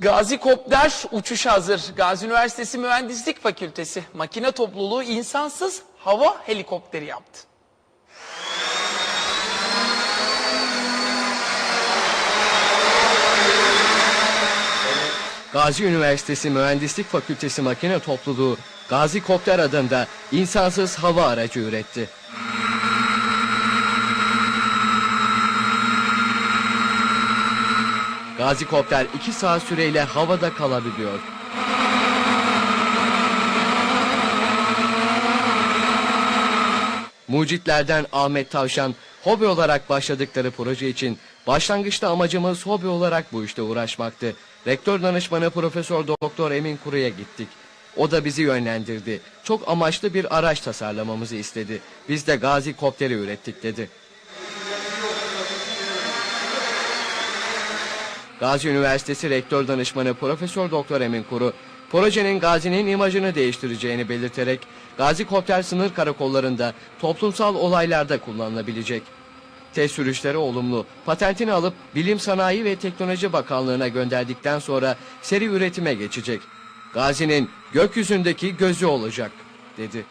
Gazi Kopter uçuş hazır. Gazi Üniversitesi Mühendislik Fakültesi makine topluluğu insansız hava helikopteri yaptı. Gazi Üniversitesi Mühendislik Fakültesi Makine Topluluğu Gazi Kopter adında insansız hava aracı üretti. Gazi Kopter 2 saat süreyle havada kalabiliyor. Mucitlerden Ahmet Tavşan hobi olarak başladıkları proje için başlangıçta amacımız hobi olarak bu işte uğraşmaktı. Rektör danışmanı Profesör Doktor Emin Kuru'ya gittik. O da bizi yönlendirdi. Çok amaçlı bir araç tasarlamamızı istedi. Biz de Gazi Kopter'i ürettik dedi. Gazi Üniversitesi Rektör Danışmanı Profesör Doktor Emin Kuru, projenin Gazi'nin imajını değiştireceğini belirterek Gazi Kopter sınır karakollarında toplumsal olaylarda kullanılabilecek. Test sürüşleri olumlu. Patentini alıp Bilim Sanayi ve Teknoloji Bakanlığı'na gönderdikten sonra seri üretime geçecek. Gazi'nin gökyüzündeki gözü olacak, dedi.